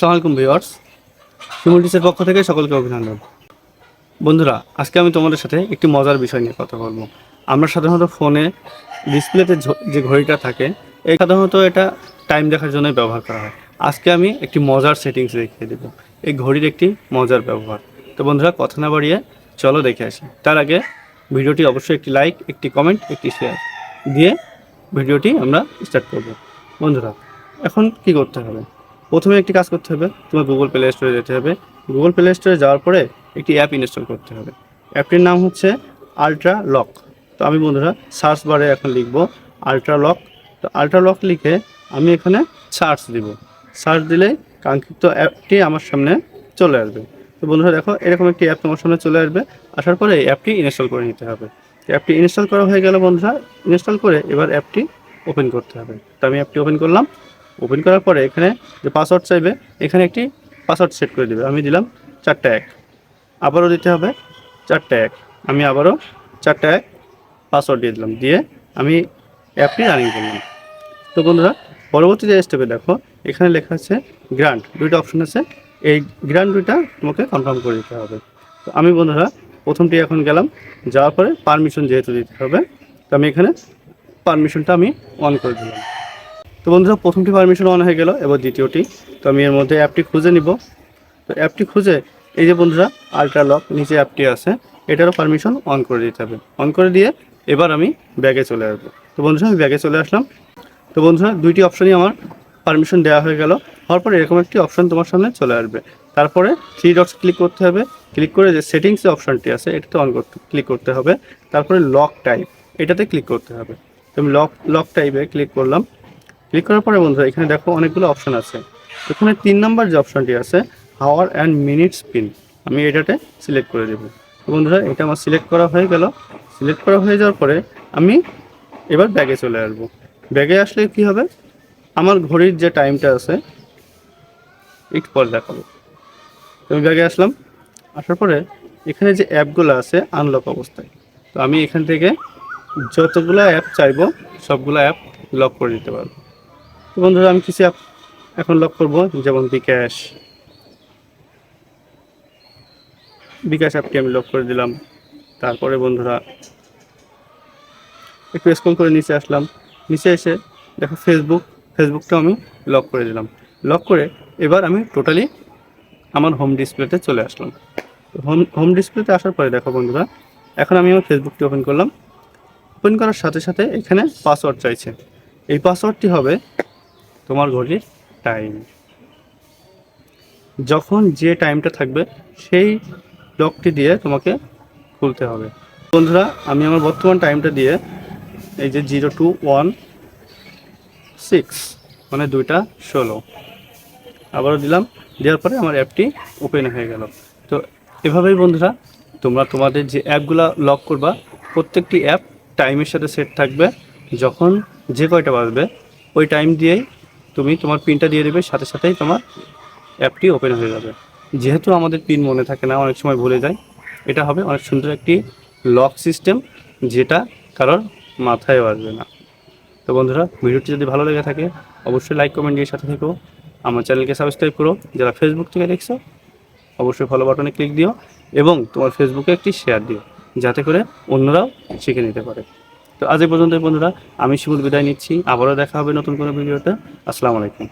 আসসালামু আলাইকুম ভিউয়ার্স। পক্ষ থেকে সকলকে অভিনন্দন। বন্ধুরা, আজকে আমি তোমাদের সাথে একটি মজার বিষয় নিয়ে কথা বলব। আমরা সাধারণত ফোনে ডিসপ্লেতে যে ঘড়িটা থাকে, এই সাধারণত এটা টাইম দেখার জন্য ব্যবহার করা হয়। আজকে আমি একটি মজার সেটিংস দেখিয়ে দেবো। এই ঘড়ির একটি মজার ব্যবহার। তো বন্ধুরা, কথা না বাড়িয়ে চলো দেখে আসি। তার আগে ভিডিওটি অবশ্যই একটি লাইক, একটি কমেন্ট, একটি শেয়ার দিয়ে ভিডিওটি আমরা স্টার্ট করব। বন্ধুরা, এখন কি করতে হবে? প্রথমে একটি কাজ করতে হবে, তোমার গুগল প্লে স্টোরে যেতে হবে। গুগল প্লে স্টোরে যাওয়ার পরে একটি অ্যাপ ইনস্টল করতে হবে। অ্যাপটির নাম হচ্ছে আলট্রা লক তো আমি বন্ধুরা সার্চ বারে এখন লিখব আলট্রা লক তো আলট্রা লক লিখে আমি এখানে সার্চ দিব। সার্চ দিলেই কাঙ্ক্ষিত অ্যাপটি আমার সামনে চলে আসবে। তো বন্ধুরা দেখো, এরকম একটি অ্যাপ তোমার সামনে চলে আসবে। আসার পরে এই অ্যাপটি ইনস্টল করে নিতে হবে। অ্যাপটি ইনস্টল করা হয়ে গেল বন্ধুরা। ইনস্টল করে এবার অ্যাপটি ওপেন করতে হবে। তো আমি অ্যাপটি ওপেন করলাম। ওপেন করার পরে এখানে যে পাসওয়ার্ড চাইবে, এখানে একটি পাসওয়ার্ড সেট করে দেবে। আমি দিলাম চারটা এক। আবারও দিতে হবে চারটা এক। আমি আবারও চারটা এক পাসওয়ার্ড দিয়ে দিলাম। দিয়ে আমি অ্যাপটি রানিং করলাম। তো বন্ধুরা, পরবর্তী যে স্টেপে দেখো, এখানে লেখা আছে গ্রান্ট দুইটা অপশন আছে। এই গ্রান্ট দুইটা তোমাকে কনফার্ম করে দিতে হবে। তো আমি বন্ধুরা, প্রথমটি এখন গেলাম। যাওয়ার পরে পারমিশন যেহেতু দিতে হবে, তো আমি এখানে পারমিশনটা আমি অন করে দিলাম। তো বন্ধুরা, প্রথমটি পারমিশন অন হয়ে গেল, এবার দ্বিতীয়টি। তো আমি এর মধ্যে অ্যাপটি খুঁজে নিব। তো অ্যাপটি খুঁজে, এই যে বন্ধুরা আলট্রা লক নিচে অ্যাপটি আছে, এটারও পারমিশন অন করে দিতে হবে। অন করে দিয়ে এবার আমি ব্যাগে চলে আসব। তো বন্ধুরা, আমি ব্যাগে চলে আসলাম। তো বন্ধুরা, দুইটি অপশনই আমার পারমিশন দেওয়া হয়ে গেল। হওয়ার পরে এরকম একটি অপশন তোমার সামনে চলে আসবে। তারপরে থ্রি ডটস ক্লিক করতে হবে। ক্লিক করে যে সেটিংস অপশনটি আছে, এটাতে অন করতে ক্লিক করতে হবে। তারপরে লক টাইপ এটাতে ক্লিক করতে হবে। তো আমি লক লক টাইপে ক্লিক করলাম। ক্লিক করার পরে বন্ধুরা, এখানে দেখো অনেকগুলো অপশন আছে। এখানে তিন নাম্বার যে অপশনটি আছে হাওয়ার অ্যান্ড মিনিট স্পিন আমি এটাতে সিলেক্ট করে দেবো। বন্ধুরা, এটা আমার সিলেক্ট করা হয়ে গেল। সিলেক্ট করা হয়ে যাওয়ার পরে আমি এবার ব্যাগে চলে আসব। ব্যাগে আসলে কি হবে? আমার ঘড়ির যে টাইমটা আছে, একটু পরে দেখাবো। আমি ব্যাগে আসলাম। আসার পরে এখানে যে অ্যাপগুলো আছে আনলক অবস্থায়, তো আমি এখান থেকে যতগুলো অ্যাপ চাইব, সবগুলো অ্যাপ লক করে দিতে পারব। বন্ধুরা, আমি কিছু অ্যাপ এখন লক করব, যেমন বিকাশ। বিকাশ অ্যাপটি আমি লক করে দিলাম। তারপরে বন্ধুরা, একটু স্ক্রল করে নিচে আসলাম। নিচে এসে দেখো ফেসবুক ফেসবুকটা আমি লক করে দিলাম। লক করে এবার আমি টোটালি আমার হোম ডিসপ্লেতে চলে আসলাম। হোম হোম ডিসপ্লেতে আসার পরে দেখো বন্ধুরা, এখন আমি আমার ফেসবুকটি ওপেন করলাম। ওপেন করার সাথে সাথে এখানে পাসওয়ার্ড চাইছে। এই পাসওয়ার্ডটি হবে তোমার ঘড়ির টাইম যখন যে টাইমটা থাকবে, সেই লকটি দিয়ে তোমাকে খুলতে হবে। বন্ধুরা, আমি আমার বর্তমান টাইমটা দিয়ে এই যে জিরো টু ওয়ান সিক্স মানে দুইটা ষোলো। আবারও দিলাম, দেওয়ার পরে আমার অ্যাপটি ওপেন হয়ে গেল। তো এভাবেই বন্ধুরা, তোমরা তোমাদের যে অ্যাপগুলো লক করবা, প্রত্যেকটি অ্যাপ টাইমের সাথে সেট থাকবে। যখন যে কয়টা বাজবে, ওই টাইম দিয়েই তুমি তোমার পিনটা দিয়ে দেবে, সাথে সাথেই তোমার অ্যাপটি ওপেন হয়ে যাবে। যেহেতু আমাদের পিন মনে থাকে না, অনেক সময় ভুলে যায় এটা হবে অনেক সুন্দর একটি লক সিস্টেম যেটা কারোর মাথায়ও আসবে না। তো বন্ধুরা, ভিডিওটি যদি ভালো লেগে থাকে, অবশ্যই লাইক কমেন্ট দিয়ে সাথে থেকো। আমার চ্যানেলকে সাবস্ক্রাইব করো। যারা ফেসবুক থেকে দেখছ, অবশ্যই ফলো বাটনে ক্লিক দিও এবং তোমার ফেসবুকে একটি শেয়ার দিও, যাতে করে অন্যরাও শিখে নিতে পারে। তো আজ এই পর্যন্ত বন্ধুরা, আমি শিমুল বিদায় নিচ্ছি। আবারও দেখা হবে নতুন কোনো ভিডিওতে। আসসালামু আলাইকুম।